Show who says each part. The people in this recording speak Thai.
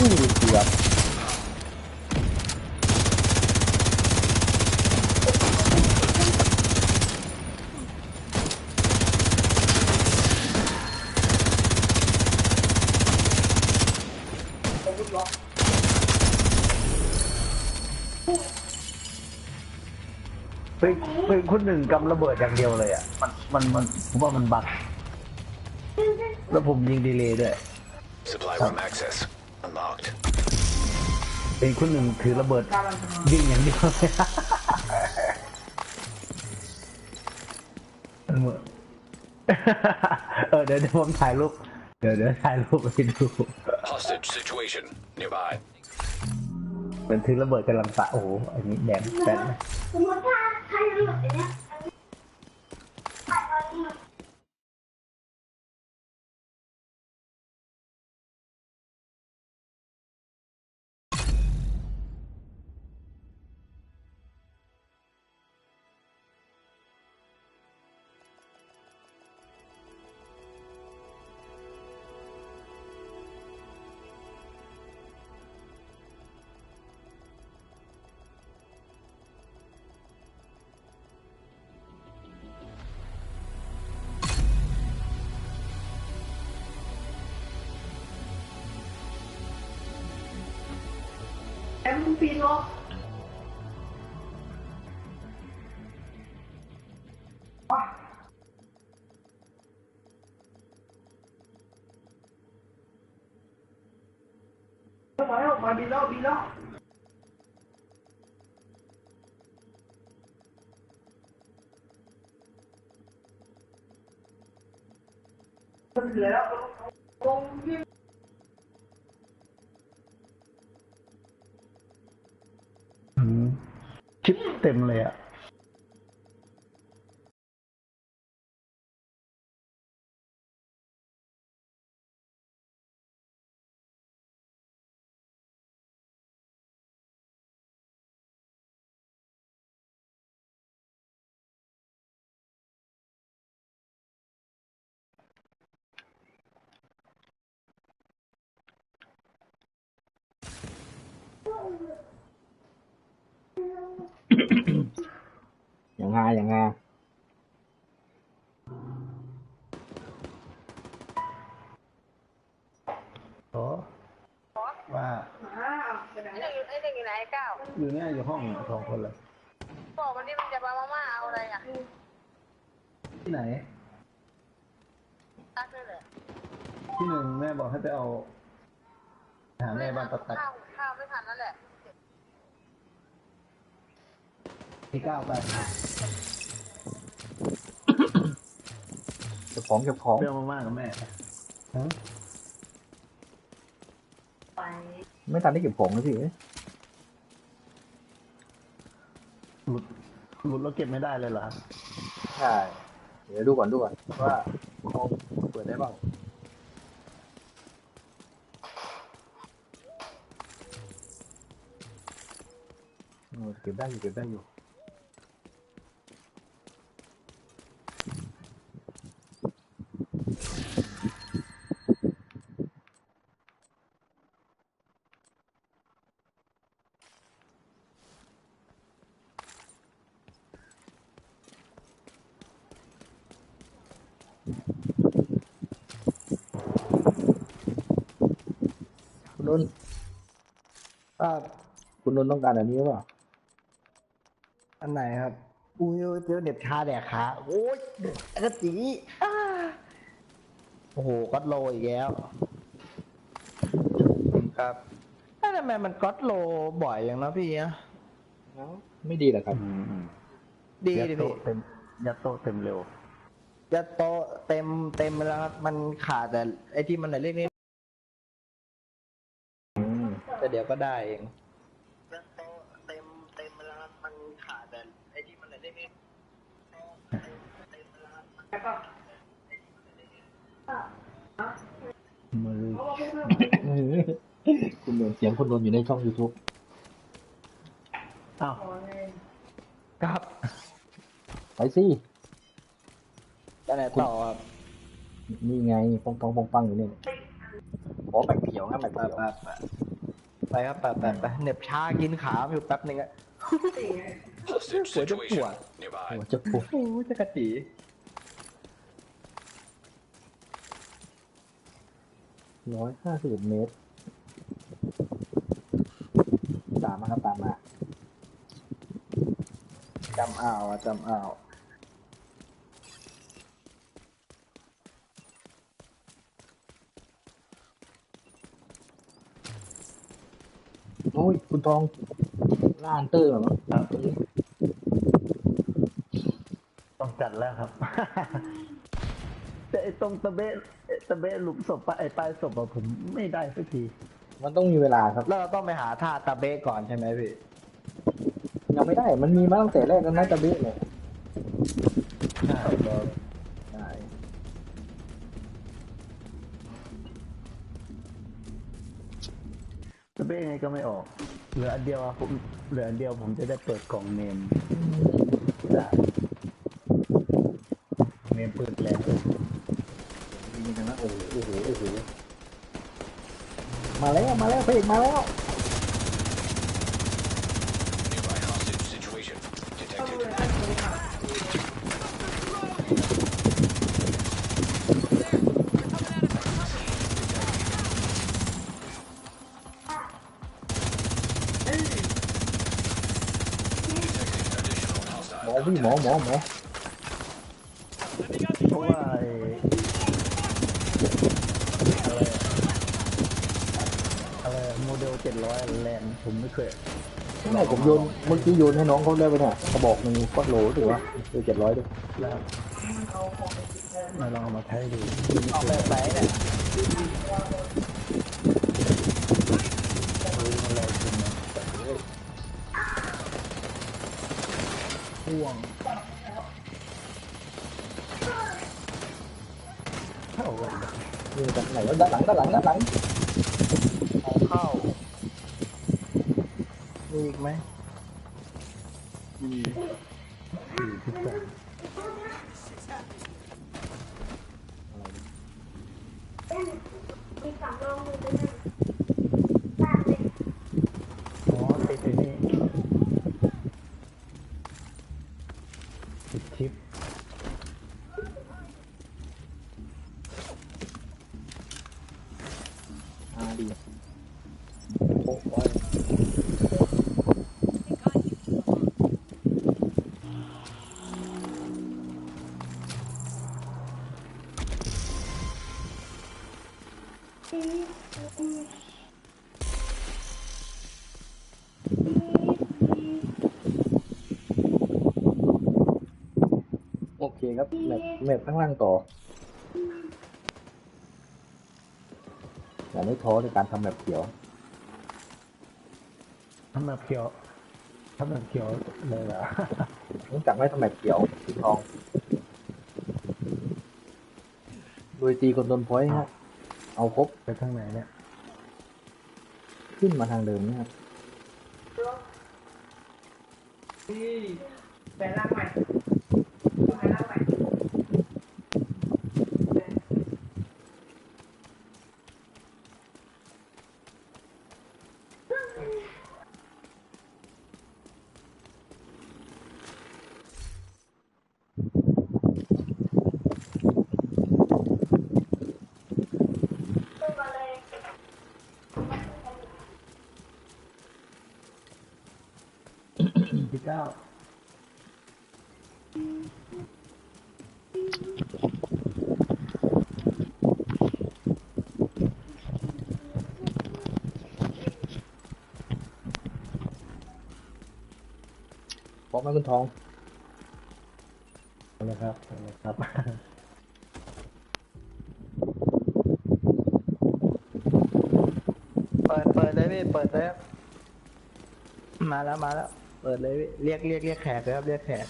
Speaker 1: อุ้ยเกือบ
Speaker 2: เป็นเป็นคนหนึ่งกำระเบิดอย่างเดียวเลยอะ มันมันมันผมว่ามันบักแล้วผมยิงดีเลย์ด้วย
Speaker 3: Supply room access unlocked.
Speaker 2: เป็นคนหนึ่งถือระเบิดยิงอย่างเดียวเลยเออเดี๋ยวเดี๋ยวผมถ่ายรูปเดี๋ยวเดี๋ยวถ่ายรูปไปดู
Speaker 3: Hostage situation nearby.
Speaker 2: เป็นถือระเบิดกำลังตะโอ้โหอันนี้แดงแป้นเลย
Speaker 4: สมมติถ้าถ้ายังหลุดอย่างเนี้ยอันนี้แอมมึงปีนเหรอออกมา แล้วมาบินแล้วบินแล้วมันเหลือแล้วลงวิ่ง
Speaker 2: อืมชิปเต็มเลยอะ
Speaker 1: อย่างไงอย่างไง
Speaker 2: โอ้ว่า
Speaker 4: อ้าวไปไหน
Speaker 5: ไอ้หนึ่งไอ้หนึ่งอยู่ไหนไอ้เก้า
Speaker 2: อยู่เนี่ยอยู่ห้องสองคนเลย
Speaker 5: บอกวันนี้มันจะมามาม่าเอาอะไรอะ
Speaker 2: ที่ไหน
Speaker 5: ตักด้วยเลย
Speaker 2: ที่หนึ่งแม่บอกให้ไปเอา หาแม่บ้านตะตัก
Speaker 5: ข้าวข้าวไม่ทันนั่นแหละ
Speaker 2: ที่เก้าไป
Speaker 1: เก็บของเก็บของ
Speaker 2: เรื่องมากๆกับแม่ฮะ
Speaker 4: ไป
Speaker 1: ไม่ทันได้เก็บของเลยพี่
Speaker 2: หลุดหลุดแล้วเก็บไม่ได้เลยเหรอครับ
Speaker 1: ใช่เดี๋ยวดูก่อนดูก่อนว่าห้องเปิดได้บ้างเออเก็บได้อยู่เก็บได้อยู่ นนท์ถ้าคุณนนท์ต้องการอันนี้หรือเปล่า
Speaker 2: อันไหนครับ อุ้ยเจอเด็ดคาแดกขาโอ้ยกระจีอ้าโอ้โหก็โลอีกแล้ว
Speaker 1: ครับ
Speaker 2: เอ้ยทำไมมันก็โลบ่อยอย่างนะพี่นะ
Speaker 1: ไม่ดีเหรอครับ
Speaker 2: ดี
Speaker 6: ยัด
Speaker 2: ดิ
Speaker 6: โต๊ะ
Speaker 2: พี่
Speaker 6: เต็มยัดโต๊ะเต็มเร็ว
Speaker 2: จะโตะเต็มเต็มไปแล้วครับ มันขาดแต่ไอ้ที่มันเล็กนิด เดี๋ยวก็ได้เองเต็มเต็มไปแล้วมันขาดแต่ไอ้ที่มันเล็กนิด
Speaker 4: แล้วก็
Speaker 6: มือ
Speaker 1: คุณนนเสียงคุณนนอยู่ในช่อง YouTube
Speaker 2: อ้าวครับ
Speaker 1: ไปสิ
Speaker 2: จะไหนต่อครับ
Speaker 1: นี่ไงปองปองปองปังอยู่นี่ขอแบกเขียวนะแบก
Speaker 2: ปะ
Speaker 1: เขียว
Speaker 2: ไปครับไปไปไปเหน็บชากินขาอยู่แป๊บหนึ่งอะ
Speaker 3: Hostage
Speaker 2: Ủa, chắc
Speaker 3: situation
Speaker 2: của.
Speaker 1: โอ้
Speaker 3: nearby.
Speaker 1: จะปวด
Speaker 2: โอ้จะกระจี
Speaker 1: ร้อยห้าสิบเมตรตามมาครับตามมาจำอ้าวอะจำอ้าว อ้ย คุณทองล่านเตอร์เหรอ
Speaker 6: ต้องจัดแล้วครับ แต่ไอ้ตรงตะเบะตะเบะหลุมศพปะไอ้ปลายศพอะผมไม่ได้สักที
Speaker 1: มันต้องมีเวลาครับ
Speaker 2: แล้วเราต้องไปหาท่าตะเบะก่อนใช่ไหมพี่
Speaker 1: ยังไม่ได้ มันมีมาตั้งแต่แรกแล้วนะจะเบ๊ะเนี่ย
Speaker 6: ยังไงก็ไม่ออก เหลืออันเดียวอะผมเหลืออันเดียวผมจะได้เปิดกล่องเนมได้เนมเปิดแล้ว
Speaker 1: มีกันนะโอ้โหโอ้โหโอ้โหมาแล้วมาแล้วพระเอกมาแล้ว
Speaker 3: Nearby hostage situation detected.
Speaker 1: หมอ พี่หมอหมอหมอ
Speaker 6: เพราะว่าไอ้อะไรอะอะไรอะโมเดลเจ็ดร้อยแลนด์ผมไม่เคย
Speaker 1: ไม่ได้ผมโยนเมื่อกี้โยนให้น้องเขาได้ไปเนี่ยกระบอกหนึ่งก็โหลถือว่าดูเจ็ดร้อยด้วย
Speaker 6: แล้วมาลองเอามาใช้ดู
Speaker 2: ออกแบบไหนเนี่ย
Speaker 6: ห่วงเข้ากัน
Speaker 1: นี่จากไหนวะด้านหลังด้านหลังด้านหลัง
Speaker 2: เอาเข้ามีอีกไหม
Speaker 6: สี่ที่สาม
Speaker 4: มี
Speaker 1: 1ありおあれうん。 คครับแมปแมปข้างล่างต่ออย่าไม่ท้อในการทำแมปเขียว
Speaker 6: ทำแบบเขียวทำแบบเขียวเลยเหรอ
Speaker 1: รู้จักไหมทำแมปเขียวสีทอง โดยตีคนโดนพอยต์ฮะเอาครบ
Speaker 6: ไปทางไหนเนี่ย
Speaker 1: ขึ้นมาทางเดิมเนี่ยครับ
Speaker 5: แปลร่างใหม่แปลร่างใหม่
Speaker 6: พี่ เก้า
Speaker 1: พร้อมไหมคุณทอง
Speaker 6: เอาเลยครับเอาเลยครับ
Speaker 2: เปิดเปิดเลยพี่เปิดเลยครับมาแล้วมาแล้ว เปิดเลยเรียกเรียกเรียกแขกเลยครับเรียกแขก